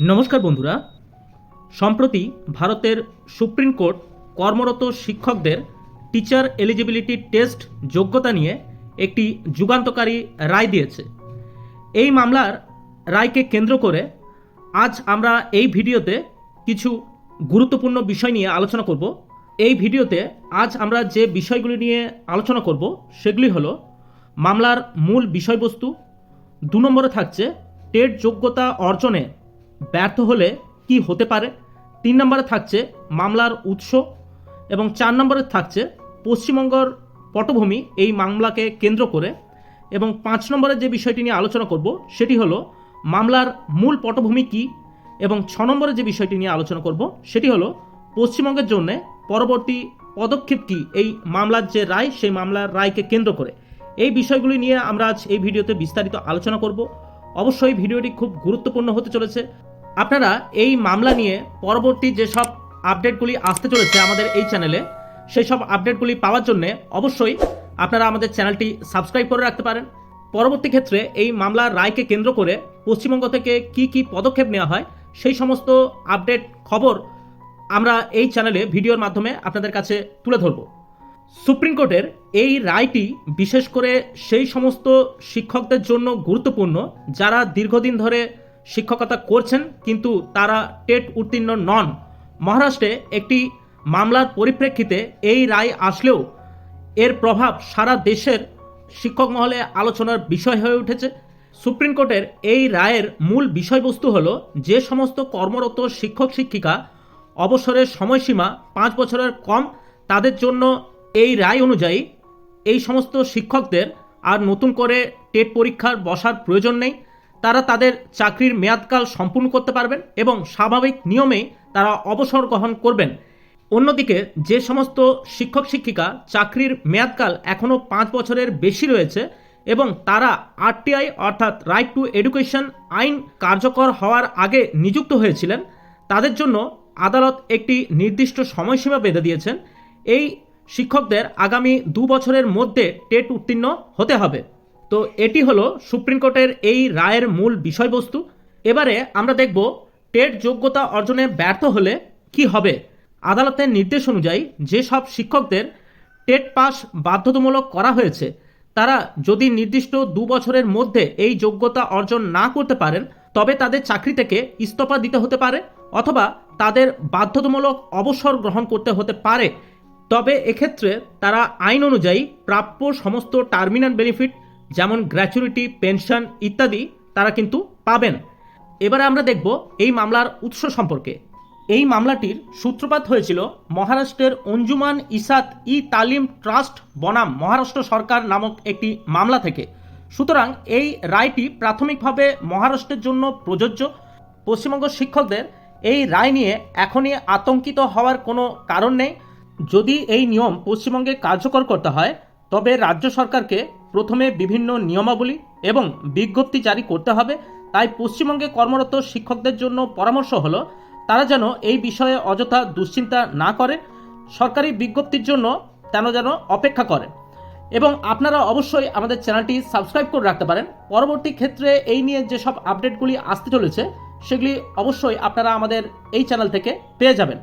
নমস্কার বন্ধুরা। সম্প্রতি ভারতের সুপ্রিম কোর্ট কর্মরত শিক্ষকদের টিচার এলিজিবিলিটি টেস্ট যোগ্যতা নিয়ে একটি যুগান্তকারী রায় দিয়েছে। এই মামলার রায়কে কেন্দ্র করে আজ আমরা এই ভিডিওতে কিছু গুরুত্বপূর্ণ বিষয় নিয়ে আলোচনা করব। এই ভিডিওতে আজ আমরা যে বিষয়গুলি নিয়ে আলোচনা করব, সেগুলি হলো মামলার মূল বিষয়বস্তু। দু নম্বরে থাকছে টেট যোগ্যতা অর্জনে ব্যর্থ হলে কি হতে পারে? তিন নম্বরে থাকছে মামলার উৎস এবং চার নম্বরে থাকছে পশ্চিমবঙ্গর পটভূমি এই মামলাকে কেন্দ্র করে এবং পাঁচ নম্বরে যে বিষয়টি নিয়ে আলোচনা করব সেটি হলো মামলার মূল পটভূমি কি এবং ছ নম্বরে যে বিষয়টি নিয়ে আলোচনা করব সেটি হলো পশ্চিমবঙ্গের জন্য পরবর্তী পদক্ষেপ কি এই মামলার যে রায়, সেই মামলার রায়কে কেন্দ্র করে? এই বিষয়গুলি নিয়ে আমরা আজ এই ভিডিওতে বিস্তারিত আলোচনা করব। অবশ্যই ভিডিওটি খুব গুরুত্বপূর্ণ হতে চলেছে। আপনারা এই মামলা নিয়ে পরবর্তী যেসব আপডেটগুলি আসতে চলেছে আমাদের এই চ্যানেলে সেই সব আপডেটগুলি পাওয়ার জন্য অবশ্যই আপনারা আমাদের চ্যানেলটি সাবস্ক্রাইব করে রাখতে পারেন। পরবর্তী ক্ষেত্রে এই মামলার রায়কে কেন্দ্র করে পশ্চিমবঙ্গ থেকে কি কি পদক্ষেপ নেওয়া হয়, সেই সমস্ত আপডেট খবর আমরা এই চ্যানেলে ভিডিওর মাধ্যমে আপনাদের কাছে তুলে ধরব। সুপ্রিম কোর্টের এই রায়টি বিশেষ করে সেই সমস্ত শিক্ষকদের জন্য গুরুত্বপূর্ণ, যারা দীর্ঘদিন ধরে শিক্ষকতা করছেন, কিন্তু তারা টেট উত্তীর্ণ নন। মহারাষ্ট্রে একটি মামলার পরিপ্রেক্ষিতে এই রায় আসলেও এর প্রভাব সারা দেশের শিক্ষক মহলে আলোচনার বিষয় হয়ে উঠেছে। সুপ্রিম কোর্টের এই রায়ের মূল বিষয়বস্তু হল যে সমস্ত কর্মরত শিক্ষক শিক্ষিকা অবসরের সময়সীমা পাঁচ বছরের কম, তাদের জন্য এই রায় অনুযায়ী এই সমস্ত শিক্ষকদের আর নতুন করে টেট পরীক্ষার বসার প্রয়োজন নেই। তারা তাদের চাকরির মেয়াদকাল সম্পূর্ণ করতে পারবেন এবং স্বাভাবিক নিয়মেই তারা অবসর গ্রহণ করবেন। অন্যদিকে, যে সমস্ত শিক্ষক শিক্ষিকা চাকরির মেয়াদকাল এখনও পাঁচ বছরের বেশি রয়েছে এবং তারা আরটিআই অর্থাৎ রাইট টু এডুকেশন আইন কার্যকর হওয়ার আগে নিযুক্ত হয়েছিলেন, তাদের জন্য আদালত একটি নির্দিষ্ট সময়সীমা বেঁধে দিয়েছেন। এই শিক্ষকদের আগামী দু বছরের মধ্যে টেট উত্তীর্ণ হতে হবে। তো এটি হলো সুপ্রিম কোর্টের এই রায়ের মূল বিষয়বস্তু। এবারে আমরা দেখব টেট যোগ্যতা অর্জনে ব্যর্থ হলে কি হবে। আদালতের নির্দেশ অনুযায়ী যেসব শিক্ষকদের টেট পাস বাধ্যতামূলক করা হয়েছে, তারা যদি নির্দিষ্ট দু বছরের মধ্যে এই যোগ্যতা অর্জন না করতে পারেন, তবে তাদের চাকরি থেকে ইস্তফা দিতে হতে পারে অথবা তাদের বাধ্যতামূলক অবসর গ্রহণ করতে হতে পারে। তবে এক্ষেত্রে তারা আইন অনুযায়ী প্রাপ্য সমস্ত টার্মিনাল বেনিফিট যেমন গ্র্যাচুইটি, পেনশন ইত্যাদি তারা কিন্তু পাবেন। এবারে আমরা দেখব এই মামলার উৎস সম্পর্কে। এই মামলাটির সূত্রপাত হয়েছিল মহারাষ্ট্রের অঞ্জুমান ইসাত ই তালিম ট্রাস্ট বনাম মহারাষ্ট্র সরকার নামক একটি মামলা থেকে। সুতরাং এই রায়টি প্রাথমিকভাবে মহারাষ্ট্রের জন্য প্রযোজ্য। পশ্চিমবঙ্গ শিক্ষকদের এই রায় নিয়ে এখনই আতঙ্কিত হওয়ার কোনো কারণ নেই। যদি এই নিয়ম পশ্চিমবঙ্গে কার্যকর করতে হয়, তবে রাজ্য সরকারকে প্রথমে বিভিন্ন নিয়মাবলী এবং বিজ্ঞপ্তি জারি করতে হবে, তাই পশ্চিমবঙ্গে কর্মরত শিক্ষকদের জন্য পরামর্শ হলো, তারা যেন এই বিষয়ে অযথা দুশ্চিন্তা না করে, সরকারি বিজ্ঞপ্তির জন্য তেন যেন অপেক্ষা করে। এবং আপনারা অবশ্যই আমাদের চ্যানেলটি সাবস্ক্রাইব করে রাখতে পারেন। পরবর্তী ক্ষেত্রে এই নিয়ে যেসব আপডেটগুলি আসতে চলেছে, সেগুলি অবশ্যই আপনারা আমাদের এই চ্যানেল থেকে পেয়ে যাবেন।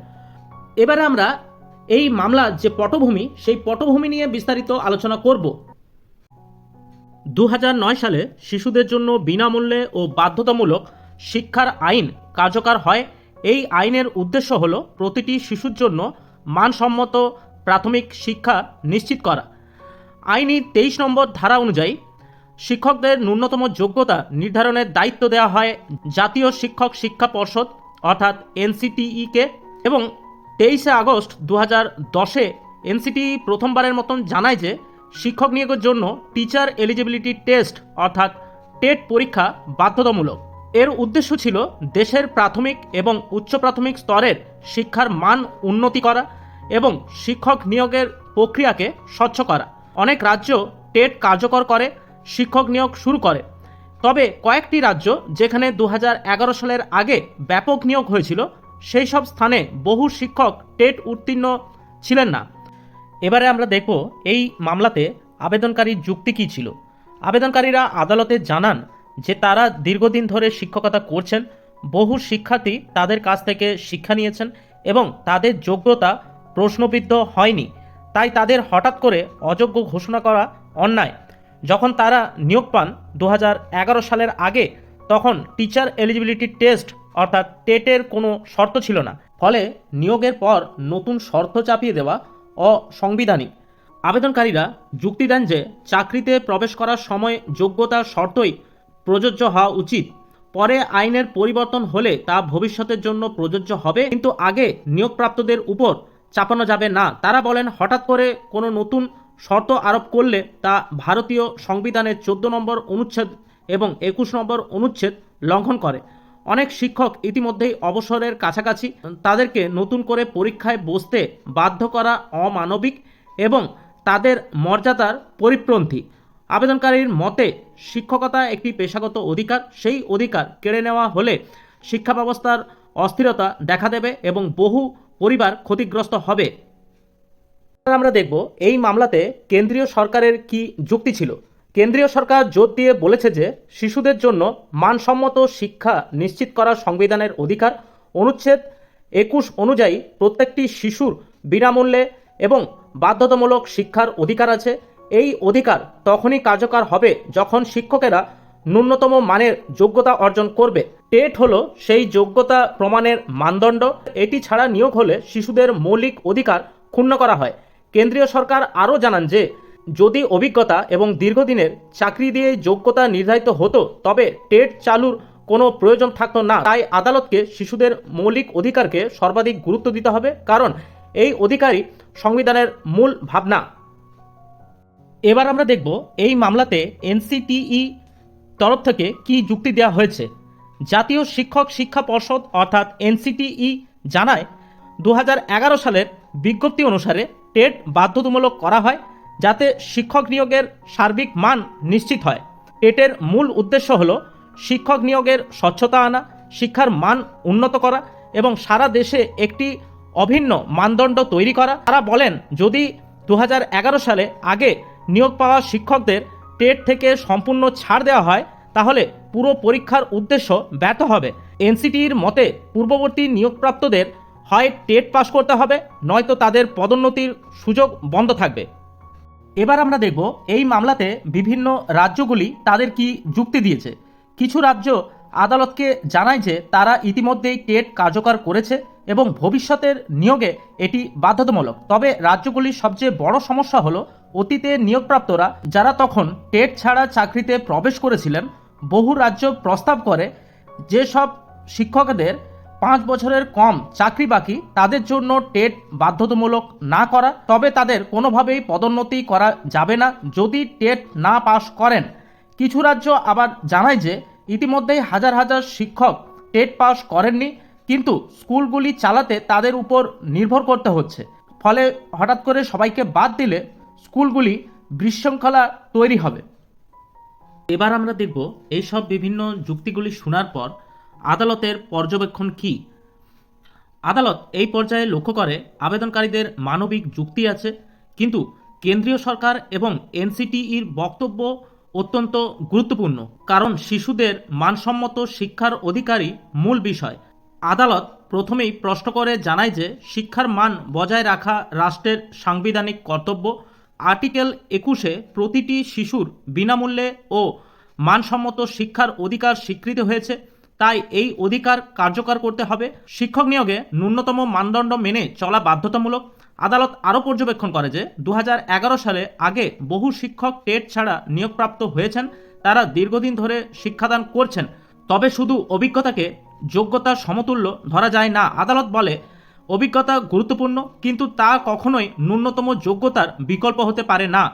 এবারে আমরা এই মামলার যে পটভূমি, সেই পটভূমি নিয়ে বিস্তারিত আলোচনা করব। দু হাজার নয় সালে শিশুদের জন্য বিনামূল্যে ও বাধ্যতামূলক শিক্ষার আইন কার্যকর হয়। এই আইনের উদ্দেশ্য হল প্রতিটি শিশুর জন্য মানসম্মত প্রাথমিক শিক্ষা নিশ্চিত করা। আইনি তেইশ নম্বর ধারা অনুযায়ী শিক্ষকদের ন্যূনতম যোগ্যতা নির্ধারণের দায়িত্ব দেওয়া হয় জাতীয় শিক্ষক শিক্ষা পর্ষদ অর্থাৎ এনসিটিইকে এবং তেইশে আগস্ট দু হাজার দশে এনসিটিই প্রথমবারের মতন জানায় যে শিক্ষক নিয়োগের জন্য টিচার এলিজিবিলিটি টেস্ট অর্থাৎ টেট পরীক্ষা বাধ্যতামূলক। এর উদ্দেশ্য ছিল দেশের প্রাথমিক এবং উচ্চ প্রাথমিক স্তরের শিক্ষার মান উন্নতি করা এবং শিক্ষক নিয়োগের প্রক্রিয়াকে স্বচ্ছ করা। অনেক রাজ্য টেট কার্যকর করে, শিক্ষক নিয়োগ শুরু করে। তবে কয়েকটি রাজ্য যেখানে দু হাজার এগারো সালের আগে ব্যাপক নিয়োগ হয়েছিল, সেই সব স্থানে বহু শিক্ষক টেট উত্তীর্ণ ছিলেন না। এবারে আমরা দেখব এই মামলাতে আবেদনকারীর যুক্তি কী ছিল। আবেদনকারীরা আদালতে জানান যে তারা দীর্ঘদিন ধরে শিক্ষকতা করছেন, বহু শিক্ষার্থী তাদের কাছ থেকে শিক্ষা নিয়েছেন এবং তাদের যোগ্যতা প্রশ্নবিদ্ধ হয়নি। তাই তাদের হঠাৎ করে অযোগ্য ঘোষণা করা অন্যায়। যখন তারা নিয়োগ পান দু হাজার এগারো সালের আগে, তখন টিচার এলিজিবিলিটি টেস্ট অর্থাৎ টেটের কোনো শর্ত ছিল না। ফলে নিয়োগের পর নতুন শর্ত চাপিয়ে দেওয়া অসাংবিধানিক। আবেদনকারীরা যুক্তি দেন যে চাকরিতে প্রবেশ করার সময় যোগ্যতা শর্তই প্রযোজ্য হওয়া উচিত। পরে আইনের পরিবর্তন হলে তা ভবিষ্যতের জন্য প্রযোজ্য হবে, কিন্তু আগে নিয়োগপ্রাপ্তদের উপর চাপানো যাবে না। তারা বলেন, হঠাৎ করে কোনো নতুন শর্ত আরোপ করলে তা ভারতীয় সংবিধানের চোদ্দ নম্বর অনুচ্ছেদ এবং একুশ নম্বর অনুচ্ছেদ লঙ্ঘন করে। অনেক শিক্ষক ইতিমধ্যেই অবসরের কাছাকাছি। তাদেরকে নতুন করে পরীক্ষায় বসতে বাধ্য করা অমানবিক এবং তাদের মর্যাদার পরিপ্রন্থী আবেদনকারীর মতে, শিক্ষকতা একটি পেশাগত অধিকার। সেই অধিকার কেড়ে নেওয়া হলে শিক্ষা ব্যবস্থার অস্থিরতা দেখা দেবে এবং বহু পরিবার ক্ষতিগ্রস্ত হবে। আমরা দেখব, এই মামলাতে কেন্দ্রীয় সরকারের কি যুক্তি ছিল। কেন্দ্রীয় সরকার জোর দিয়ে বলেছে যে শিশুদের জন্য মানসম্মত শিক্ষা নিশ্চিত করা সংবিধানের অধিকার অনুচ্ছেদ একুশ অনুযায়ী প্রত্যেকটি শিশুর বিনামূল্যে এবং বাধ্যতামূলক শিক্ষার অধিকার আছে। এই অধিকার তখনই কার্যকর হবে যখন শিক্ষকেরা ন্যূনতম মানের যোগ্যতা অর্জন করবে। টেট হলো সেই যোগ্যতা প্রমাণের মানদণ্ড। এটি ছাড়া নিয়োগ হলে শিশুদের মৌলিক অধিকার ক্ষুণ্ণ করা হয়। কেন্দ্রীয় সরকার আরও জানান যে যদি অভিজ্ঞতা এবং দীর্ঘদিনের চাকরি দিয়ে যোগ্যতা নির্ধারিত হতো, তবে টেট চালুর কোনো প্রয়োজন থাকতো না। তাই আদালতকে শিশুদের মৌলিক অধিকারকে সর্বাধিক গুরুত্ব দিতে হবে, কারণ এই অধিকারই সংবিধানের মূল ভাবনা। এবার আমরা দেখব এই মামলাতে এনসিটিই তরফ থেকে কি যুক্তি দেওয়া হয়েছে। জাতীয় শিক্ষক শিক্ষা পর্ষদ অর্থাৎ এনসিটিই জানায়, দু হাজার এগারো সালের বিজ্ঞপ্তি অনুসারে টেট বাধ্যতামূলক করা হয়। যাতে শিক্ষক নিয়োগের সার্বিক মান নিশ্চিত হয়। টেটের মূল উদ্দেশ্য হল শিক্ষক নিয়োগের স্বচ্ছতা আনা, শিক্ষার মান উন্নত করা এবং সারা দেশে একটি অভিন্ন মানদণ্ড তৈরি করা। তারা বলেন, যদি দু হাজার এগারো সালে আগে নিয়োগ পাওয়া শিক্ষকদের টেট থেকে সম্পূর্ণ ছাড় দেওয়া হয়, তাহলে পুরো পরীক্ষার উদ্দেশ্য ব্যর্থ হবে। এনসিটির মতে পূর্ববর্তী নিয়োগপ্রাপ্তদের হয় টেট পাস করতে হবে, নয়তো তাদের পদোন্নতির সুযোগ বন্ধ থাকবে। এবার আমরা দেখব এই মামলাতে বিভিন্ন রাজ্যগুলি তাদের কি যুক্তি দিয়েছে। কিছু রাজ্য আদালতকে জানায় যে তারা ইতিমধ্যেই টেট কার্যকর করেছে এবং ভবিষ্যতের নিয়োগে এটি বাধ্যতামূলক। তবে রাজ্যগুলির সবচেয়ে বড় সমস্যা হলো অতীতে নিয়োগপ্রাপ্তরা যারা তখন টেট ছাড়া চাকরিতে প্রবেশ করেছিলেন, বহু রাজ্য প্রস্তাব করে যেসব শিক্ষকদের পাঁচ বছরের কম চাকরি বাকি তাদের জন্য টেট বাধ্যতামূলক না করা, তবে তাদের কোনোভাবেই পদোন্নতি করা যাবে না যদি টেট না পাশ করেন। কিছু রাজ্য আবার জানায় যে ইতিমধ্যেই হাজার হাজার শিক্ষক টেট পাস করেননি, কিন্তু স্কুলগুলি চালাতে তাদের উপর নির্ভর করতে হচ্ছে। ফলে হঠাৎ করে সবাইকে বাদ দিলে স্কুলগুলি বিশৃঙ্খলা তৈরি হবে। এবার আমরা দেখব এইসব বিভিন্ন যুক্তিগুলি শোনার পর আদালতের পর্যবেক্ষণ কি? আদালত এই পর্যায়ে লক্ষ্য করে, আবেদনকারীদের মানবিক যুক্তি আছে, কিন্তু কেন্দ্রীয় সরকার এবং এনসিটিইর বক্তব্য অত্যন্ত গুরুত্বপূর্ণ, কারণ শিশুদের মানসম্মত শিক্ষার অধিকারই মূল বিষয়। আদালত প্রথমেই প্রশ্ন করে জানায় যে, শিক্ষার মান বজায় রাখা রাষ্ট্রের সাংবিধানিক কর্তব্য। আর্টিকেল একুশে প্রতিটি শিশুর বিনামূল্যে ও মানসম্মত শিক্ষার অধিকার স্বীকৃত হয়েছে। তাই এই অধিকার কার্যকর করতে হবে। শিক্ষক নিয়োগে ন্যূনতম মানদণ্ড মেনে চলা বাধ্যতামূলক। আদালত আরও পর্যবেক্ষণ করে যে দু হাজার এগারো সালে আগে বহু শিক্ষক টেট ছাড়া নিয়োগপ্রাপ্ত হয়েছেন, তারা দীর্ঘদিন ধরে শিক্ষাদান করছেন। তবে শুধু অভিজ্ঞতাকে যোগ্যতার সমতুল্য ধরা যায় না। আদালত বলে, অভিজ্ঞতা গুরুত্বপূর্ণ, কিন্তু তা কখনোই ন্যূনতম যোগ্যতার বিকল্প হতে পারে না।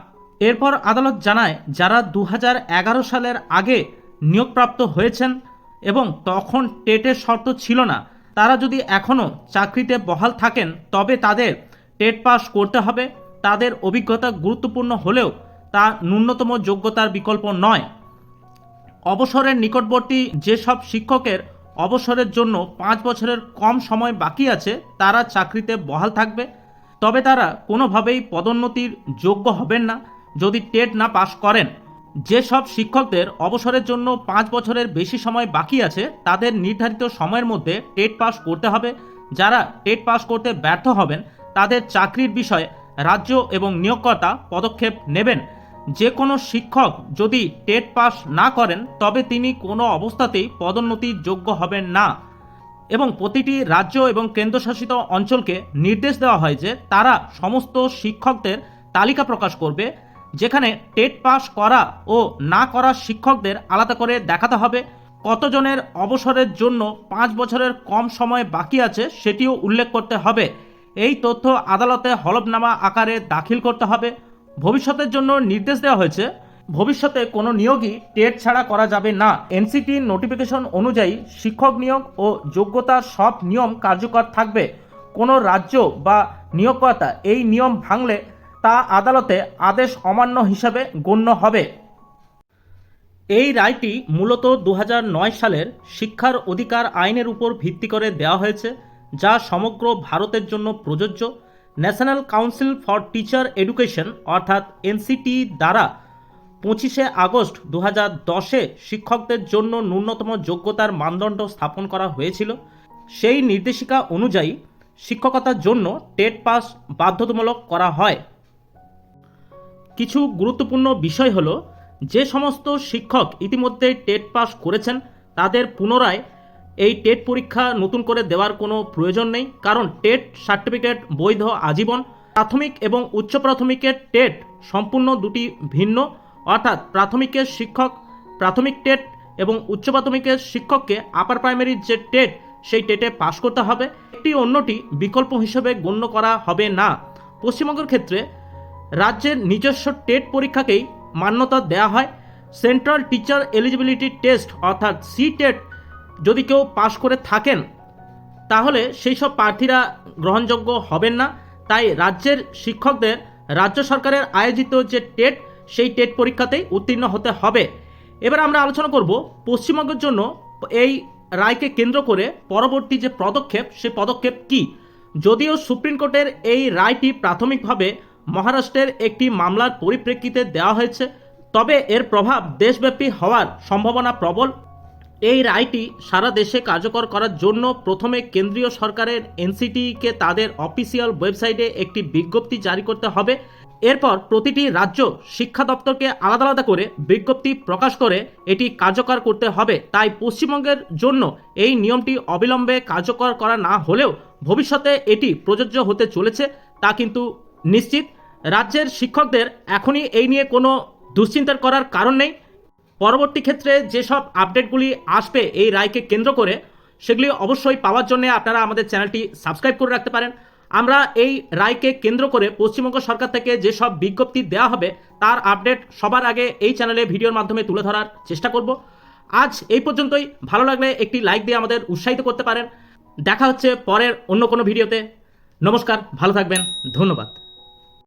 এরপর আদালত জানায়, যারা দু হাজার এগারো সালের আগে নিয়োগপ্রাপ্ত হয়েছেন এবং তখন টেটের শর্ত ছিল না। তারা যদি এখনও চাকরিতে বহাল থাকেন, তবে তাদের টেট পাস করতে হবে। তাদের অভিজ্ঞতা গুরুত্বপূর্ণ হলেও তা ন্যূনতম যোগ্যতার বিকল্প নয়। অবসরের নিকটবর্তী যেসব শিক্ষকের অবসরের জন্য পাঁচ বছরের কম সময় বাকি আছে, তারা চাকরিতে বহাল থাকবে। তবে তারা কোনোভাবেই পদোন্নতির যোগ্য হবেন না। যদি টেট না পাশ করেন যেসব শিক্ষকদের অবসরের জন্য পাঁচ বছরের বেশি সময় বাকি আছে, তাদের নির্ধারিত সময়ের মধ্যে টেট পাস করতে হবে। যারা টেট পাস করতে ব্যর্থ হবেন, তাদের চাকরির বিষয়ে রাজ্য এবং নিয়োগকর্তা পদক্ষেপ নেবেন। যে কোনো শিক্ষক যদি টেট পাস না করেন, তবে তিনি কোনো অবস্থাতেই পদোন্নতির যোগ্য হবেন না। এবং প্রতিটি রাজ্য এবং কেন্দ্রশাসিত অঞ্চলকে নির্দেশ দেওয়া হয় যে, তারা সমস্ত শিক্ষকদের তালিকা প্রকাশ করবে। যেখানে টেট পাস করা ও না করা শিক্ষকদের আলাদা করে দেখাতে হবে। কতজনের অবসরের জন্য পাঁচ বছরের কম সময় বাকি আছে সেটিও উল্লেখ করতে হবে। এই তথ্য আদালতে হলফনামা আকারে দাখিল করতে হবে। ভবিষ্যতের জন্য নির্দেশ দেওয়া হয়েছে। ভবিষ্যতে কোনো নিয়োগই টেট ছাড়া করা যাবে না। এনসিটি নোটিফিকেশন অনুযায়ী শিক্ষক নিয়োগ ও যোগ্যতার সব নিয়ম কার্যকর থাকবে। কোনো রাজ্য বা নিয়োগকর্তা এই নিয়ম ভাঙলে তা আদালতে আদেশ অমান্য হিসাবে গণ্য হবে। এই রায়টি মূলত দু হাজার নয় সালের শিক্ষার অধিকার আইনের উপর ভিত্তি করে দেওয়া হয়েছে, যা সমগ্র ভারতের জন্য প্রযোজ্য। National Council for Teacher Education, অর্থাৎ এনসিটি, দ্বারা পঁচিশে আগস্ট দু হাজার দশে শিক্ষকদের জন্য ন্যূনতম যোগ্যতার মানদণ্ড স্থাপন করা হয়েছিল। সেই নির্দেশিকা অনুযায়ী শিক্ষকতার জন্য টেট পাস বাধ্যতামূলক করা হয়। কিছু গুরুত্বপূর্ণ বিষয় হলো, যে সমস্ত শিক্ষক ইতিমধ্যে টেট পাস করেছেন, তাদের পুনরায় এই টেট পরীক্ষা নতুন করে দেওয়ার কোনো প্রয়োজন নেই। কারণ টেট সার্টিফিকেট বৈধ আজীবন। প্রাথমিক এবং উচ্চ প্রাথমিকের টেট সম্পূর্ণ দুটি ভিন্ন। অর্থাৎ প্রাথমিকের শিক্ষক প্রাথমিক টেট এবং উচ্চ প্রাথমিকের শিক্ষককে আপার প্রাইমারির যে টেট, সেই টেটে পাশ করতে হবে। একটি অন্যটি বিকল্প হিসেবে গণ্য করা হবে না। পশ্চিমবঙ্গের ক্ষেত্রে রাজ্যের নিজস্ব টেট পরীক্ষাকেই মান্যতা দেওয়া হয়। সেন্ট্রাল টিচার এলিজিবিলিটি টেস্ট, অর্থাৎ সি টেট যদি কেউ পাশ করে থাকেন, তাহলে সেই সব প্রার্থীরা গ্রহণযোগ্য হবেন না। তাই রাজ্যের শিক্ষকদের রাজ্য সরকারের আয়োজিত যে টেট, সেই টেট পরীক্ষাতেই উত্তীর্ণ হতে হবে। এবার আমরা আলোচনা করব পশ্চিমবঙ্গের জন্য এই রায়কে কেন্দ্র করে পরবর্তী যে পদক্ষেপ, সে পদক্ষেপ কি? যদিও সুপ্রিম কোর্টের এই রায়টি প্রাথমিকভাবে মহারাষ্ট্রের একটি মামলার পরিপ্রেক্ষিতে দেওয়া হয়েছে, তবে এর প্রভাব দেশব্যাপী হওয়ার সম্ভাবনা প্রবল। এই রায়টি সারা দেশে কার্যকর করার জন্য প্রথমে কেন্দ্রীয় সরকারের এনসিটিকে তাদের অফিসিয়াল ওয়েবসাইটে একটি বিজ্ঞপ্তি জারি করতে হবে। এরপর প্রতিটি রাজ্য শিক্ষা দপ্তরকে আলাদা আলাদা করে বিজ্ঞপ্তি প্রকাশ করে এটি কার্যকর করতে হবে। তাই পশ্চিমবঙ্গের জন্য এই নিয়মটি অবিলম্বে কার্যকর করা না হলেও ভবিষ্যতে এটি প্রযোজ্য হতে চলেছে, তা কিন্তু নিশ্চিত। রাজ্যের শিক্ষকদের এখনই এই নিয়ে কোনো দুশ্চিন্তার করার কারণ নেই। পরবর্তী ক্ষেত্রে যেসব আপডেটগুলি আসবে এই রায়কে কেন্দ্র করে, সেগুলি অবশ্যই পাওয়ার জন্য আপনারা আমাদের চ্যানেলটি সাবস্ক্রাইব করে রাখতে পারেন। আমরা এই রায়কে কেন্দ্র করে পশ্চিমবঙ্গ সরকার থেকে যেসব বিজ্ঞপ্তি দেওয়া হবে, তার আপডেট সবার আগে এই চ্যানেলে ভিডিওর মাধ্যমে তুলে ধরার চেষ্টা করব। আজ এই পর্যন্তই। ভালো লাগলে একটি লাইক দিয়ে আমাদের উৎসাহিত করতে পারেন। দেখা হচ্ছে পরের অন্য কোনো ভিডিওতে। নমস্কার, ভালো থাকবেন। ধন্যবাদ।